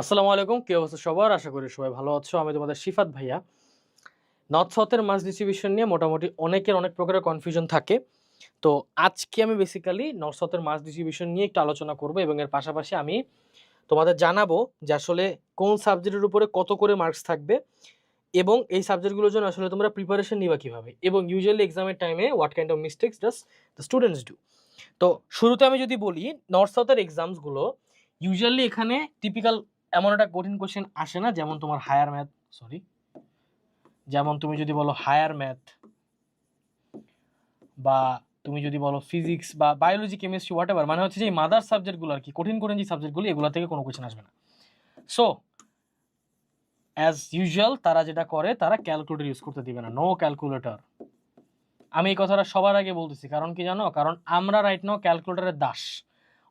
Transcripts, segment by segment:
আসসালামু আলাইকুম, কি অবস্থা সবার? আশা করি সবাই ভালো আছো। আমি তোমাদের শিফাত ভাইয়া। নর্থ সাউথের মাস ডিস্ট্রিবিউশন নিয়ে মোটামুটি অনেকের অনেক প্রকারের কনফিউশন থাকে। তো আজকে আমি বেসিক্যালি নর্থ সাউথের মাস ডিস্ট্রিবিউশন নিয়ে একটু আলোচনা করব এবং এর পাশাপাশি আমি তোমাদের জানাব যে আসলে কোন সাবজেক্টের উপরে কত করে মার্কস থাকবে এবং এই সাবজেক্টগুলোর জন্য আসলে তোমরা প্রিপারেশন নিবা কীভাবে এবং ইউজুয়ালি এক্সামের টাইমে what kind of mistakes does the students do তো শুরুতে আমি যদি বলি, নর্থ সাউথের এক্সামসগুলো ইউজুয়ালি এখানে টিপিক্যাল এমন একটা কঠিন কোশ্চেন আসে না, যেমন তোমার হায়ার ম্যাথ সরি যেমন তুমি যদি বলো হায়ার ম্যাথ বা তুমি যদি বলো ফিজিক্স বা বায়োলজি কেমিস্ট্রি হোয়াট এভার মানে হচ্ছে যে মাদার সাবজেক্টগুলো আর কি কঠিন কঠিন যে সাবজেক্টগুলো এগুলো থেকে কোনো কোশ্চেন আসবে না। সো অ্যাজ ইউজুয়াল তারা যেটা করে, তারা ক্যালকুলেটর ইউজ করতে দিবে না নো ক্যালকুলেটর আমি এই কথাটা সবার আগে বলতেছি, কারণ কি জানো? কারণ আমরা রাইট নাও ক্যালকুলেটরের দাস।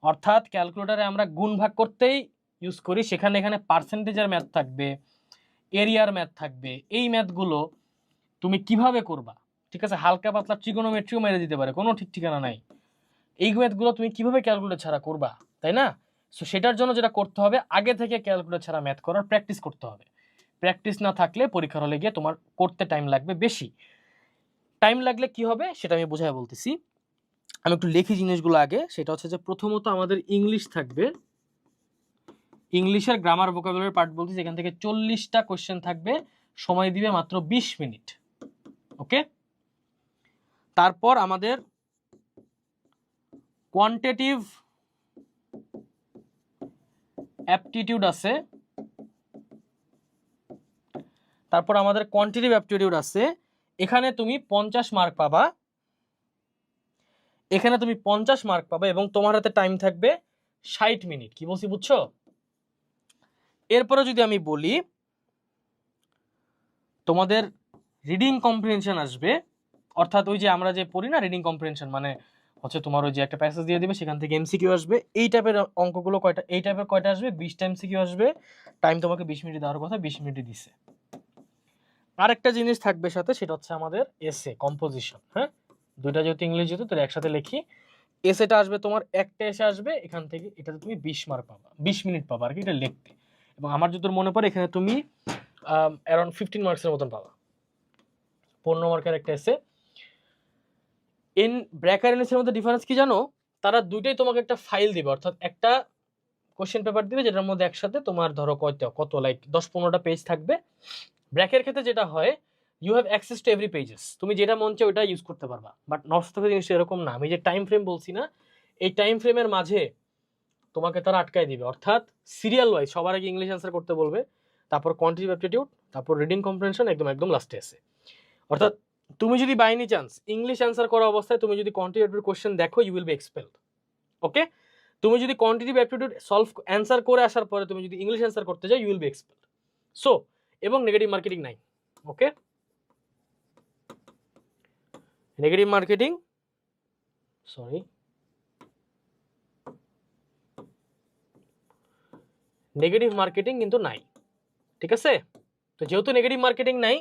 অর্থাৎ ক্যালকুলেটরে আমরা গুণ ভাগ করতেই ইউজ করি, সেখানে এখানে পার্সেন্টেজের ম্যাথ থাকবে এরিয়ার ম্যাথ থাকবে, এই ম্যাথগুলো তুমি কীভাবে করবা? ঠিক আছে, হালকা পাতলা ট্রিগোনোমেট্রিও মেরে দিতে পারে, কোনো ঠিক ঠিকানা নাই। এই ম্যাথগুলো তুমি কীভাবে ক্যালকুলেটর ছাড়া করবা, তাই না? সো সেটার জন্য যেটা করতে হবে, আগে থেকে ক্যালকুলেটর ছাড়া ম্যাথ করার প্র্যাকটিস করতে হবে। প্র্যাকটিস না থাকলে পরীক্ষার হলে গিয়ে তোমার করতে টাইম লাগবে বেশি। টাইম লাগলে কি হবে, সেটা আমি বোঝায় বলতেছি। আমি একটু লিখি জিনিসগুলো আগে, সেটা হচ্ছে যে প্রথমত আমাদের ইংলিশ থাকবে। ইংলিশের গ্রামার ভোকাবুলারি পার্ট বলতেছি এখান থেকে চল্লিশটা কোয়েশ্চেন থাকবে, সময় দিবে মাত্র বিশ মিনিট। ওকে তারপর আমাদের কোয়ান্টিটিভ অ্যাপটিটিউড আছে। তারপর আমাদের কোয়ান্টিটিভ অ্যাপটিটিউড আছে। এখানে তুমি পঞ্চাশ মার্ক পাবা। এখানে তুমি পঞ্চাশ মার্ক পাবে এবং তোমার হাতে টাইম থাকবে ষাট মিনিট। কি বলছি বুঝছ? এরপরে যদি আমি বলি, তোমাদের রিডিং কম্প্রিহেনশন আসবে, অর্থাৎ ওই যে আমরা যে পড়ি না রিডিং কম্প্রিহেনশন মানে হচ্ছে তোমার ওই যে একটা প্যাসেজ দিয়ে দিবে, সেখান থেকে এমসিকিউ আসবে। এই টাইপের অঙ্কগুলো কয়টা, এই টাইপের কয়টা আসবে? বিশটা এমসিকিউ আসবে। টাইম তোমাকে বিশ মিনিট দেওয়ার কথা, বিশ মিনিটে দিছে। আরেকটা জিনিস থাকবে সাথে, সেটা হচ্ছে আমাদের এসে কম্পোজিশন হ্যাঁ? দুইটা যেহেতু ইংলিশ যেহেতু তো একসাথে লিখি। এসেটা আসবে তোমার, একটা এসে আসবে, এখান থেকে এটাতে তুমি বিশ মার্ক পাবা, বিশ মিনিট পাবা আর কি এটা লিখতে। এবং আমার যতদূর মনে পড়ে এখানে তুমি অ্যারাউন্ড ফিফটিন মার্কসের মতন পাবা। পনেরো মার্কের একটা এসে ইন ব্র্যাকার এনএসের মধ্যে ডিফারেন্স কি জানো? তারা দুইটাই তোমাকে একটা ফাইল দিবে, অর্থাৎ একটা কোশ্চেন পেপার দিবে, যেটার মধ্যে একসাথে তোমার ধরো কত কত লাইক দশ পনেরোটা পেজ থাকবে। ব্র্যাকের ক্ষেত্রে যেটা হয় you have access to every pages তুমি যেটা মন চায় ওটা ইউজ করতে পারবা। বাট থেকে জিনিসটা এরকম না। আমি যে টাইম ফ্রেম বলছি না, এই টাইম ফ্রেমের মাঝে তোমাকে তারা আটকায় দিবে। অর্থাৎ সিরিয়াল ওয়াইজ সবার আগে ইংলিশ অ্যান্সার করতে বলবে, তারপর কোয়ান্টিটিভ অ্যাপটিটিউড তারপর রিডিং কম্প্রেনশন একদম একদম লাস্টে আছে। অর্থাৎ তুমি যদি by any chance English answer করা অবস্থায় তুমি যদি কোয়ান্টিটিভ কোশ্চেন দেখো you will be expelled okay তুমি যদি কোয়ান্টিটিভ অ্যাপটিটিউড সলভ অ্যান্সার করে আসার পরে তুমি যদি ইংলিশ অ্যান্সার করতে যাও you will be expelled so এবং নেগেটিভ মার্কেটিং নাই। Okay negative marketing sorry negative marketing কিন্তু নাই। ঠিক আছে? তো যেহেতু নেগেটিভ মার্কেটিং নাই,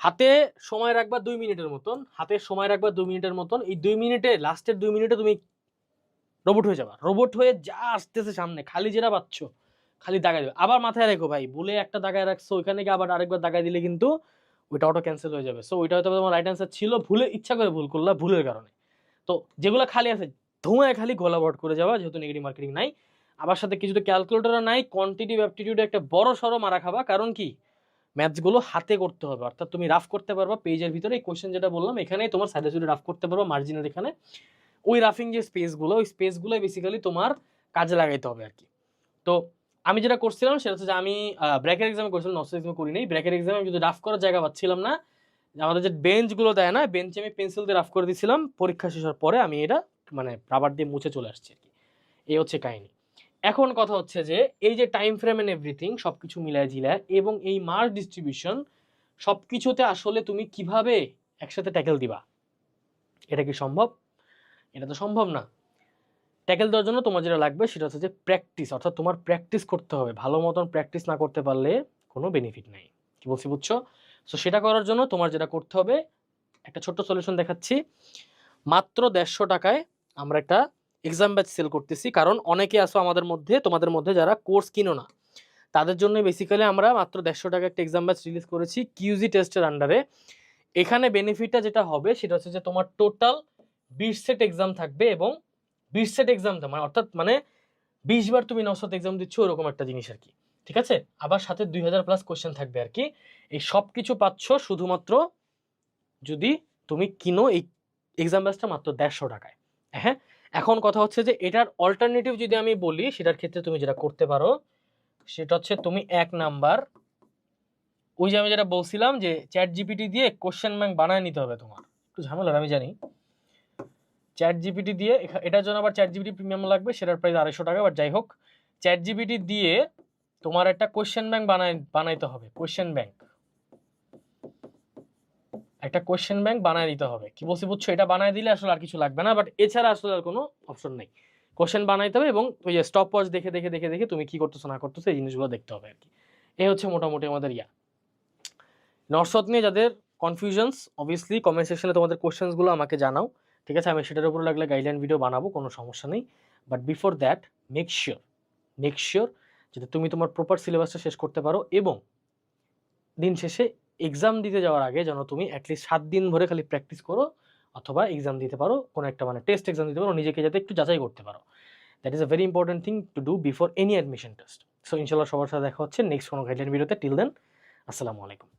হাতে সময় রাখবা দুই মিনিটের মতন, হাতে সময় রাখবা দুই মিনিটের মতন, এই দুই মিনিটে লাস্টের দুই মিনিটে তুমি রোবট হয়ে যাবা। রোবট হয়ে যা আসতেছে সামনে, খালি যেটা পাচ্ছ, খালি দাগাই দেবে। আবার মাথায় রেখো ভাই ভুলে একটা দাগায় রাখছো, ওইখানে গিয়ে আবার আরেকবার দাগাই দিলে কিন্তু ওইটা অটো ক্যান্সেল হয়ে যাবে। সো ওইটা হয়তো তোমার রাইট অ্যান্সার ছিল, ভুলে, ইচ্ছা করে ভুল করলা, ভুলের কারণে। তো যেগুলো খালি আছে, ধোঁয়ায় খালি গোলা ভট করে যাওয়া যেহেতু নেগেটিভ মার্কেটিং নাই। আবার সাথে কিছু তো ক্যালকুলেটরও নাই কোয়ান্টিটিভ অ্যাপটিটিউডে একটা বড় সড়ো মারা খাবা। কারণ কি? ম্যাথসগুলো হাতে করতে হবে। অর্থাৎ তুমি রাফ করতে পারবা পেজের ভিতরে। এই কোয়েশ্চেন যেটা বললাম, এখানেই তোমার সাইডে সাইডে রাফ করতে পারবা মার্জিনের এখানে, ওই রাফিং যে স্পেসগুলো ওই স্পেসগুলো বেসিক্যালি তোমার কাজে লাগাইতে হবে আর কি তো আমি যেটা করছিলাম, সেটা হচ্ছে যে আমি ব্র্যাকের এক্সামে করছিলাম নর্থ এক্সামে করি নাই ব্র্যাকের এক্সামে আমি যদি রাফ করার জায়গা পাচ্ছিলাম না, আমাদের যে বেঞ্চগুলো দেয় না বেঞ্চে আমি পেন্সিল দিয়ে রাফ করে দিয়েছিলাম পরীক্ষা শেষ হওয়ার পরে আমি এটা মানে রাবার দিয়ে মুছে চলে আসছি আর কি এই হচ্ছে কাহিনী। এখন কথা হচ্ছে যে, এই যে টাইম ফ্রেম এন্ড এভরিথিং সব কিছু মিলায় জিলায়, এবং এই মার্ক ডিস্ট্রিবিউশন সব কিছুতে আসলে তুমি কীভাবে একসাথে ট্যাকেল দিবা? এটা কি সম্ভব? এটা তো সম্ভব না। ট্যাকেল দেওয়ার জন্য তোমার যেটা লাগবে সেটা হচ্ছে যে প্র্যাকটিস অর্থাৎ তোমার প্র্যাকটিস করতে হবে। ভালো মতন প্র্যাকটিস না করতে পারলে কোনো বেনিফিট নাই। কি বলছি বুঝছ? সো সেটা করার জন্য তোমার যেটা করতে হবে, একটা ছোট্ট সলিউশন দেখাচ্ছি। মাত্র দেড়শো টাকায় আমরা একটা এক্সাম ব্যাচ সেল করতেছি। কারণ অনেকে আসো আমাদের মধ্যে, তোমাদের মধ্যে যারা কোর্স কিনো না, তাদের জন্য বেসিক্যালি আমরা মাত্র দেড়শো টাকা একটা এক্সাম ব্যাচ রিলিজ করেছি কিউজি টেস্টের আন্ডারে এখানে বেনিফিটটা যেটা হবে, সেটা হচ্ছে যে তোমার টোটাল বিশ সেট এক্সাম থাকবে এবং বিশ সেট এক্সাম মানে অর্থাৎ মানে বিশ বার তুমি নশত এক্সাম দিচ্ছ, ওরকম একটা জিনিস আর কি। ঠিক আছে? আবার সাথে দুই হাজার প্লাস কোশ্চেন থাকবে আর কি। এই সব কিছু পাচ্ছ শুধুমাত্র যদি তুমি কিনো এই এক্সাম ব্যাচটা মাত্র দেড়শো টাকায়। হ্যাঁ? এখন কথা হচ্ছে যে এটার অল্টারনেটিভ যদি আমি বলি, সেটার ক্ষেত্রে তুমি যেটা করতে পারো, সেটা হচ্ছে তুমি এক নাম্বার, ওই যে আমি যেটা বলছিলাম যে চ্যাট জিপিটি দিয়ে কোশ্চেন ব্যাংক বানায় নিতে হবে তোমার। একটু ঝামেলার আমি জানি। চ্যাট জিপিটি দিয়ে এটার জন্য আবার চ্যাট জিপিটি প্রিমিয়াম লাগবে, সেটার প্রাইস আড়াইশো টাকা বাট যাই হোক চ্যাট জিপিটি দিয়ে তোমার একটা কোশ্চেন ব্যাংক বানায়, বানাইতে হবে কোশ্চেন ব্যাংক একটা কোয়েশ্চেন ব্যাংক বানায় দিতে হবে। কি বলছি বুঝছ? এটা বানায় দিলে আসলে আর কিছু লাগবে না বাট এছাড়া আসলে আর কোনো অপশন নেই। কোয়েশ্চেন বানাইতে হবে এবং ওই স্টপ ওয়াচ দেখে দেখে দেখে দেখে তুমি কি করতেছো, না করতেছো, এই জিনিসগুলো দেখতে হবে আর কি। এই হচ্ছে মোটামুটি আমাদের ইয়া। নর্সত নিয়ে যাদের কনফিউশনস অবভিয়াসলি কমেন্ট সেকশনে তোমাদের কোশ্চেন্সগুলো আমাকে জানাও। ঠিক আছে? আমি সেটার উপর লাগলে গাইডলাইন ভিডিও বানাবো, কোনো সমস্যা নেই। But before that make sure make sure যাতে তুমি তোমার প্রপার সিলেবাসটা শেষ করতে পারো এবং দিন শেষে এক্সাম দিতে যাওয়ার আগে যেন তুমি অ্যাটলিস্ট সাত দিন ভরে খালি প্র্যাকটিস করো, অথবা এক্সাম দিতে পারো, কোনো একটা মানে টেস্ট এক্সাম দিতে পারো, নিজেকে যাতে একটু যাচাই করতে পারো। That is a very important thing to do before any admission test so ইনশাল্লাহ সবার সাথে দেখা হচ্ছে নেক্সট কোনো গাইডলাইন ভিডিওতে টিল দেন আসসালামু আলাইকুম।